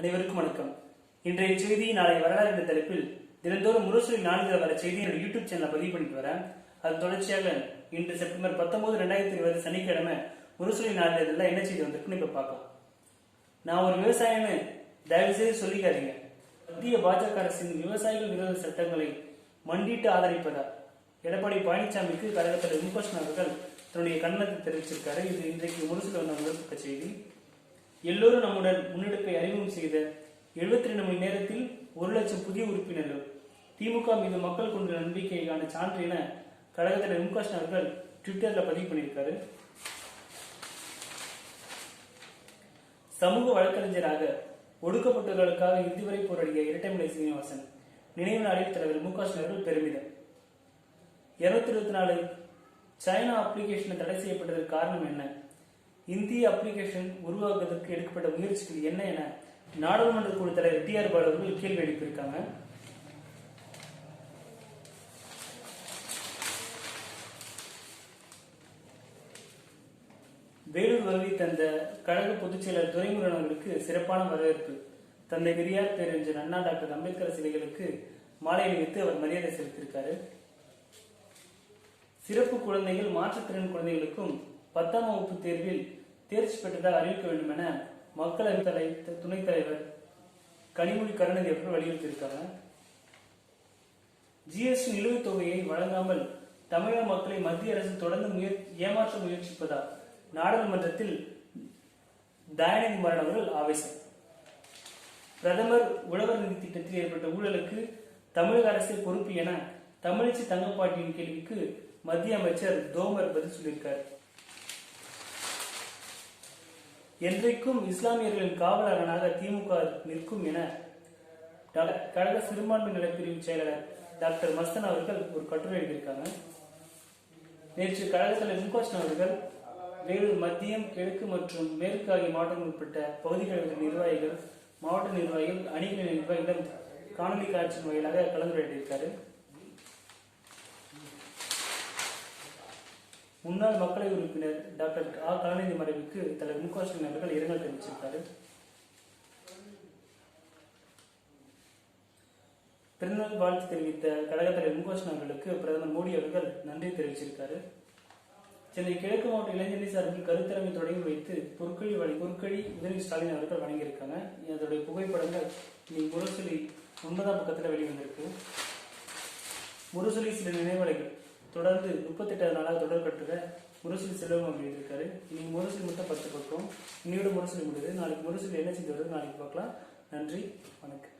அனைவருக்கும் வணக்கம். இன்றைய செய்தி நாளை வரலாறு என்ற தலைப்பில் தினந்தோறும் முரசொலி நான்கு வர செய்தி என்னோட யூடியூப் சேனலை பதிவு பண்ணிட்டு வரேன். அது தொடர்ச்சியாக இன்று செப்டம்பர் பத்தொன்பது ரெண்டாயிரத்தி இருபது சனிக்கிழமை முரசொலி நாளிதழில் என்ன செய்தி வந்திருக்குன்னு இப்ப பார்க்கலாம். நான் ஒரு விவசாயின்னு தயவு செய்து சொல்லிக்காதீங்க. மத்திய பாஜக அரசின் விவசாயிகள் விரோத சட்டங்களை மண்டிட்டு ஆதரிப்பதா? எடப்பாடி பழனிசாமிக்கு கழகத்தில் முகஸ்டன் அவர்கள் தன்னுடைய கண்டனத்தை தெரிவிச்சிருக்காரு. இது இன்றைக்கு முரசில் வந்த முதல் செய்தி. எல்லோரும் நம்முடன் முன்னெடுப்பை அறிமுகம் செய்த 72 ரெண்டு மணி நேரத்தில் ஒரு லட்சம் புதிய உறுப்பினர்கள். திமுக மீது மக்கள் கொண்ட நம்பிக்கைக்கான சான்று என கழகத்தில் முகஸ்டன் அவர்கள் ட்விட்டர்ல பதிவு பண்ணியிருக்காரு. சமூக வழக்கறிஞராக ஒடுக்கப்பட்டவர்களுக்காக இதுவரை போராடிய இரட்டைமலை சீனிவாசன் நினைவு நாளில் தலைவர் மு க அவர்கள் பெருமிதம். இருநூத்தி இருபத்தி நாலு சைனா அப்ளிகேஷன் தடை செய்யப்பட்டதற்கு காரணம் என்ன? இந்திய அப்ளிகேஷன் உருவாக்குவதற்கு எடுக்கப்பட்ட முயற்சிகள் என்ன என நாடாளுமன்ற குழு தலைவர் டி ஆர் பாலு அவர்கள் கேள்வி எழுப்பியிருக்காங்க. வேலூர் வருகை தந்த கழக பொதுச் செயலர் துரைமுருகன் அவர்களுக்கு சிறப்பான வரவேற்பு. தந்தை பெரியார் பேரறிஞர் அண்ணா டாக்டர் அம்பேத்கர் சிலைகளுக்கு மாலை அணிவித்து அவர் மரியாதை செலுத்தியிருக்காரு. சிறப்பு குழந்தைகள் மாற்றுத்திறன் குழந்தைகளுக்கும் பத்தாம் வகுப்பு தேர்வில் தேர்ச்சி பெற்றதாக அறிவிக்க வேண்டும் என மக்களவை தலை துணைத் தலைவர் கனிமொழி கருணாநிதி அவர்கள் வலியுறுத்தியிருக்காங்க. ஜிஎஸ்டி நிலுவைத் தொகையை வழங்காமல் தமிழக மக்களை மத்திய அரசு தொடர்ந்து ஏமாற்ற முயற்சிப்பதால் நாடாளுமன்றத்தில் தயாநிதி மாறன் அவர்கள் ஆவேசம். பிரதமர் உழவர் நிதி திட்டத்தில் ஏற்பட்ட ஊழலுக்கு தமிழக அரசே பொறுப்பு என தமிழிசை தங்கப்பாட்டியின் கேள்விக்கு மத்திய அமைச்சர் தோமர் பதில் சொல்லியிருக்கார். என்றைக்கும் இஸ்லாமியர்களின் காவலரனாக திமுக நிற்கும் என ட- கழக சிறுபான்மை நலப்பிரிவு செயலாளர் டாக்டர் மஸ்தன் அவர்கள் ஒரு கட்டுரை எழுதியிருக்காங்க. நேற்று கழகத்தில் முகோஷ்ணன் அவர்கள் வேலூர் மத்தியம் கிழக்கு மற்றும் மேற்கு ஆகிய மாவட்டங்கள் உட்பட்ட பகுதிகளின் நிர்வாகிகள் மாவட்ட நிர்வாகிகள் அணிகளின் நிர்வாகிகள் காணொலி காட்சி வாயிலாக கலந்துரையாடியிருக்காரு. முன்னாள் மக்களவை உறுப்பினர் டாக்டர் ஆ கலாநிதி மறைவுக்கு தலைவர் மு க ஸ்டாலின் அவர்கள் இரங்கல் தெரிவிச்சிருக்காரு. பிறந்தநாள் வாழ்த்து தெரிவித்த கழக தலைவர் மு க ஸ்டாலின் அவர்களுக்கு பிரதமர் மோடி அவர்கள் நன்றி தெரிவிச்சிருக்காரு. சென்னை கிழக்கு மாவட்ட இளைஞரணி சார்பில் கருத்தரங்கை தொடங்கி வைத்து பொற்கழி வழி பொற்கழி உதவி ஸ்டாலின் அவர்கள் வழங்கியிருக்காங்க. அதோடைய புகைப்படங்கள் இன்னைக்கு முரசொலி ஒன்பதாம் பக்கத்தில் வெளிவந்திருக்கு. முரசொலி சில நினைவலைகள். தொடர்ந்து முப்பத்தெட்டாவது நாளாக தொடர் கட்டுற முரசில் செல்வம் அப்படின்னு இருக்காரு. இன்னைக்கு மட்டும் பத்து பக்கம். இன்னையோட முரசில் முடியுது. நாளைக்கு முரசில் என்ன செஞ்சு வருது நாளைக்கு பார்க்கலாம். நன்றி. வணக்கம்.